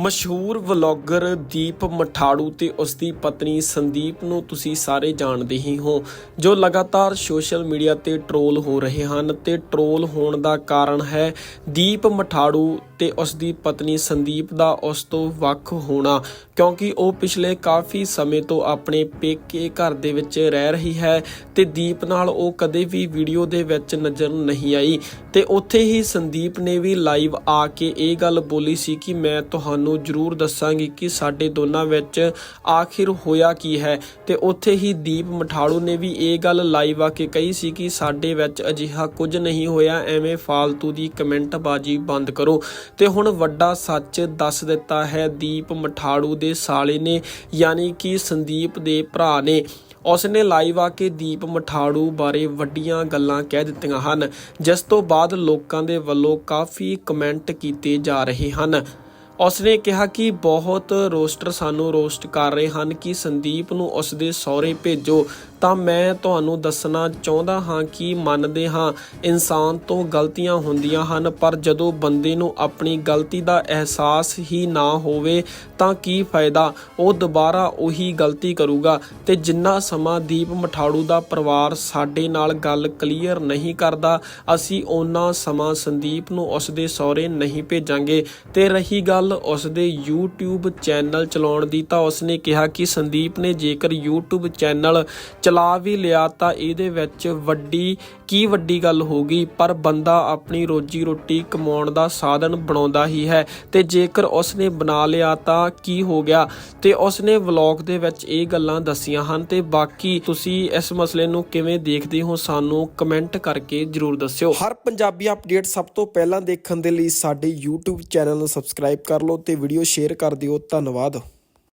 ਮਸ਼ਹੂਰ ਵਲੌਗਰ ਦੀਪ ਮਠਾੜੂ ਤੇ ਉਸ ਦੀ ਪਤਨੀ ਸੰਦੀਪ ਨੂੰ ਤੁਸੀਂ ਸਾਰੇ ਜਾਣਦੇ ਹੀ ਹੋ, ਜੋ ਲਗਾਤਾਰ ਸੋਸ਼ਲ ਮੀਡੀਆ ਤੇ ਟ੍ਰੋਲ ਹੋ ਰਹੇ ਹਨ ਤੇ ਟ੍ਰੋਲ ਹੋਣ ਦਾ ਕਾਰਨ ਹੈ ਦੀਪ ਮਠਾੜੂ ਤੇ ਉਸ ਦੀ ਪਤਨੀ ਸੰਦੀਪ ਦਾ ਉਸ ਤੋਂ ਵੱਖ ਹੋਣਾ, ਕਿਉਂਕਿ ਉਹ ਪਿਛਲੇ ਕਾਫੀ ਸਮੇਂ ਤੋਂ ਆਪਣੇ ਪੇਕੇ ਘਰ ਦੇ ਵਿੱਚ ਰਹਿ ਰਹੀ ਹੈ ਤੇ ਦੀਪ ਨਾਲ ਉਹ ਕਦੇ ਵੀ ਵੀਡੀਓ ਦੇ ਵਿੱਚ ਨਜ਼ਰ ਨਹੀਂ ਆਈ। ਤੇ ਉੱਥੇ ਹੀ ਸੰਦੀਪ ਨੇ ਵੀ ਲਾਈਵ ਆ ਕੇ ਇਹ ਗੱਲ ਬੋਲੀ ਸੀ ਕਿ ਮੈਂ ਤੁਹਾਨੂੰ ਜ਼ਰੂਰ ਦੱਸਾਂਗੀ ਕਿ ਸਾਡੇ ਦੋਨਾਂ ਵਿੱਚ ਆਖਿਰ ਹੋਇਆ ਕੀ ਹੈ। ਤੇ ਉੱਥੇ ਹੀ ਦੀਪ ਮਠਾੜੂ ਨੇ ਵੀ ਇਹ ਗੱਲ ਲਾਈਵ ਆ ਕੇ ਕਹੀ ਸੀ ਕਿ ਸਾਡੇ ਵਿੱਚ ਅਜਿਹਾ ਕੁਝ ਨਹੀਂ ਹੋਇਆ, ਐਵੇਂ ਫਾਲਤੂ ਦੀ ਕਮੈਂਟ ਬਾਜੀ ਬੰਦ ਕਰੋ। ਤੇ ਹੁਣ ਵੱਡਾ ਸੱਚ ਦੱਸ ਦਿੱਤਾ ਹੈ। ਦੀਪ ਮਠਾੜੂ ਦੇ ਸਾਲੇ ਨੇ, ਯਾਨੀ ਕਿ ਸੰਦੀਪ ਦੇ ਭਰਾ ਨੇ। ਉਸ ਨੇ ਲਾਈਵ ਆ ਕੇ ਦੀਪ ਮਠਾੜੂ ਬਾਰੇ ਵੱਡੀਆਂ ਗੱਲਾਂ ਕਹਿ ਦਿੱਤੀਆਂ ਹਨ। ਜਿਸ ਤੋਂ ਬਾਅਦ ਲੋਕਾਂ ਦੇ ਵੱਲੋਂ ਕਾਫੀ ਕਮੈਂਟ ਕੀਤੇ ਜਾ ਰਹੇ ਹਨ। ਉਸ ਨੇ ਕਿਹਾ ਕਿ ਬਹੁਤ ਰੋਸਟਰ ਸਾਨੂੰ ਰੋਸਟ ਕਰ ਰਹੇ ਹਨ ਕਿ ਸੰਦੀਪ ਨੂੰ ਉਸਦੇ ਸਹੁਰੇ ਭੇਜੋ। ਤਾਂ ਮੈਂ ਤੁਹਾਨੂੰ ਦੱਸਣਾ ਚਾਹੁੰਦਾ ਹਾਂ ਕਿ ਮੰਨਦੇ ਹਾਂ, ਇਨਸਾਨ ਤੋਂ ਗਲਤੀਆਂ ਹੁੰਦੀਆਂ ਹਨ, ਪਰ ਜਦੋਂ ਬੰਦੇ ਨੂੰ ਆਪਣੀ ਗਲਤੀ ਦਾ ਅਹਿਸਾਸ ਹੀ ਨਾ ਹੋਵੇ ਤਾਂ ਕੀ ਫਾਇਦਾ? ਉਹ ਦੁਬਾਰਾ ਉਹੀ ਗਲਤੀ ਕਰੂਗਾ। ਤੇ ਜਿੰਨਾ ਸਮਾਂ ਦੀਪ ਮਠਾੜੂ ਦਾ ਪਰਿਵਾਰ ਸਾਡੇ ਨਾਲ ਗੱਲ ਕਲੀਅਰ ਨਹੀਂ ਕਰਦਾ, ਅਸੀਂ ਉਹਨਾਂ ਸਮਾਂ ਸੰਦੀਪ ਨੂੰ ਉਸਦੇ ਸਹੁਰੇ ਨਹੀਂ ਭੇਜਾਂਗੇ। ਤੇ ਰਹੀ ਗੱਲ ਉਸਦੇ YouTube ਚੈਨਲ ਚਲਾਉਣ ਦੀ ਤਾਂ ਉਸਨੇ ਕਿਹਾ ਕਿ ਸੰਦੀਪ ਨੇ ਜੇਕਰ YouTube ਚੈਨਲ ਚਲਾ ਵੀ ਲਿਆ ਤਾਂ ਇਹਦੇ ਵਿੱਚ ਵੱਡੀ ਕੀ ਵੱਡੀ ਗੱਲ ਹੋਗੀ ਪਰ ਬੰਦਾ ਆਪਣੀ ਰੋਜੀ ਰੋਟੀ ਕਮਾਉਣ ਦਾ ਸਾਧਨ ਬਣਾਉਂਦਾ ਹੀ ਹੈ ਤੇ ਜੇਕਰ ਉਸਨੇ ਬਣਾ ਲਿਆ ਤਾਂ ਕੀ ਹੋ ਗਿਆ? ਤੇ ਉਸਨੇ ਵਲੌਗ ਦੇ ਵਿੱਚ ਇਹ ਗੱਲਾਂ ਦੱਸੀਆਂ ਹਨ ਤੇ ਬਾਕੀ ਤੁਸੀਂ ਇਸ ਮਸਲੇ ਨੂੰ ਕਿਵੇਂ ਦੇਖਦੇ ਹੋ ਸਾਨੂੰ ਕਮੈਂਟ ਕਰਕੇ ਜਰੂਰ ਦੱਸਿਓ। ਹਰ ਪੰਜਾਬੀ ਅਪਡੇਟ ਸਭ ਤੋਂ ਪਹਿਲਾਂ ਦੇਖਣ ਦੇ ਲਈ ਸਾਡੇ YouTube ਚੈਨਲ ਨੂੰ ਸਬਸਕ੍ਰਾਈਬ ਕਰ ਲਓ ਤੇ ਵੀਡੀਓ ਸ਼ੇਅਰ ਕਰ ਦਿਓ। ਧੰਨਵਾਦ।